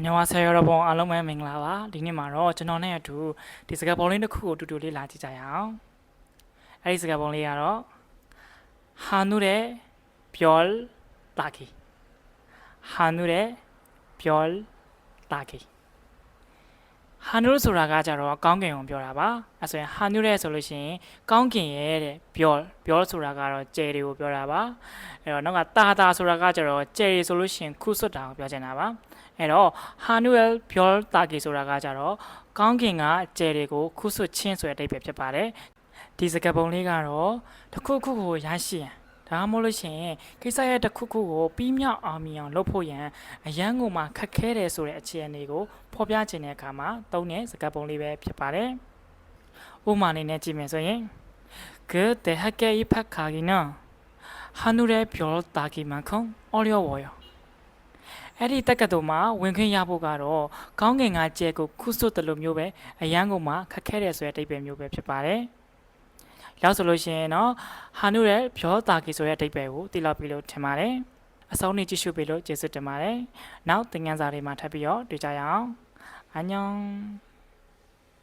အညောဆရာရောဘုံအားလုံးပဲမင်္ဂလာပါဒီနေ့မှာတော့ကျွန်တော်နဲ့အတူဒီစကားပုံလေးတစ်ခုကိုတူတူလေးလာကြည့်ကြရအောင်အဲဒီစကားပုံလေးကတော့ဟာနုရဲပျော်လာကီဟာနုရဲပျော်လာကီ ဟာနူဆိုတာကကြတော့ကောင်းကင်ကိုပြောတာပါအဲဆိုရင်ဟာနူရဲ့ဆိုလို့ရှိရင်ကောင်းကင်ရဲ့တဲ့별별ဆိုတာကတော့ကျယ်တွေကိုပြောတာပါအဲ့တော့နောက်ကတာတာဆိုတာကကြတော့ကျယ်တွေဆိုလို့ရှိရင်ခုဆွတ်တာကိုပြောချင်တာပါအဲ့တော့ Hanuel Bjol Taki ဆိုတာကကြတော့ကောင်းကင်ကကျယ်တွေကိုခုဆွတ်ချင်းဆိုတဲ့အဓိပ္ပာယ်ဖြစ်ပါတယ်ဒီစကားပုံလေးကတော့တစ်ခုခုကိုရရှိရန် ဒါမှမဟုတ်လို့ရှိရင်ကိစ္စရဲ့တစ်ခုခုကိုပြီးမြောက်အောင်မြင်အောင်လုပ်ဖို့ရန်အရန်ကိုမှခက်ခဲတယ်ဆိုတဲ့အခြေအနေကိုဖော်ပြခြင်းတဲ့အခါမှာသုံးတဲ့စကားပုံလေးပဲဖြစ်ပါတယ်ဥပမာအနေနဲ့ကြည့်မယ်ဆိုရင်그 대학에 입학하기는 하늘의 별 따기만큼 어려워요. အဲ့ဒီတက္ကသိုလ်မှာဝင်ခွင့်ရဖို့ကတော့ကောင်းကင်ကကျဲကိုခုဆွတ်တယ်လို့မျိုးပဲအရန်ကုန်မှာခက်ခဲတယ်ဆိုတဲ့အဓိပ္ပာယ်မျိုးပဲဖြစ်ပါတယ်။ ရောက်ဆိုလို့ရှိရင်တော့ဟာနုရဲ့ဖြောတာကီဆိုတဲ့အဓိပ္ပာယ်ကိုသိလောက်ပြီလို့ထင်ပါတယ်။အဆုံးနေကြည့်ရှုပြီလို့ကျေးဇူးတင်ပါတယ်။နောက်သင်ခန်းစာတွေမှာထပ်ပြီးတော့တွေ့ကြရအောင်။အညောင်